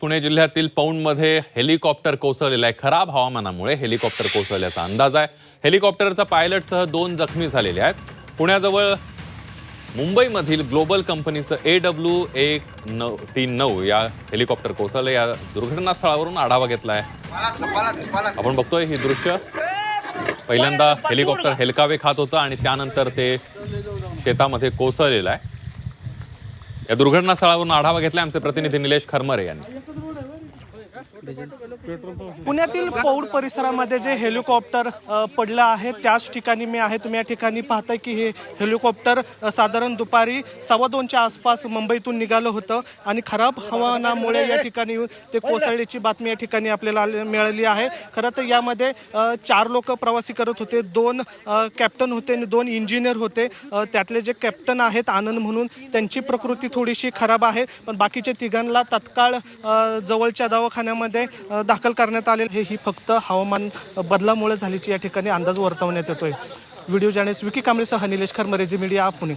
पुणे जिल्ह्यातील पौंडमध्ये हेलिकॉप्टर कोसळलेलं आहे. खराब हवामानामुळे हेलिकॉप्टर कोसळल्याचा अंदाज आहे. हेलिकॉप्टरचा पायलटसह दोन जखमी झालेले आहेत. पुण्याजवळ मुंबईमधील ग्लोबल कंपनीचं ए डब्ल्यू एक नऊ तीन नऊ या हेलिकॉप्टर कोसळलं. या दुर्घटनास्थळावरून आढावा घेतलाय. आपण बघतोय ही दृश्य. पहिल्यांदा हेलिकॉप्टर हेलकावे खात होतं आणि त्यानंतर ते शेतामध्ये कोसळलेलं आहे. या दुर्घटनास्थळावरून आढावा घेतलाय आमचे प्रतिनिधी निलेश खरमरे यांनी. पुण्यातील पौड परिसरामध्ये जे हेलिकॉप्टर पडलं आहे त्याच ठिकाणी मी आहे. तुम्ही या ठिकाणी पाहताय की हे हेलिकॉप्टर साधारण दुपारी सव्वा दोनच्या आसपास मुंबईतून निघालं होतं आणि खराब हवामानामुळे या ठिकाणी ते कोसळल्याची बातमी या ठिकाणी आपल्याला आले- मिळाली आहे. खरं तर यामध्ये चार लोक प्रवासी करत होते दोन कॅप्टन होते आणि दोन इंजिनियर होते. त्यातले जे कॅप्टन आहेत आनंद म्हणून त्यांची प्रकृती थोडीशी खराब आहे. पण बाकीच्या तिघांना तत्काळ जवळच्या दवाखान्यात दवाखान्यामध्ये दाखल करण्यात आले हे ही फक्त हवामान बदलामुळे झाल्याची या ठिकाणी अंदाज वर्तवण्यात येतोय. व्हिडिओ जर्नलिस्ट विकी कांबळेसह निलेश खरमरेजी मीडिया पुणे.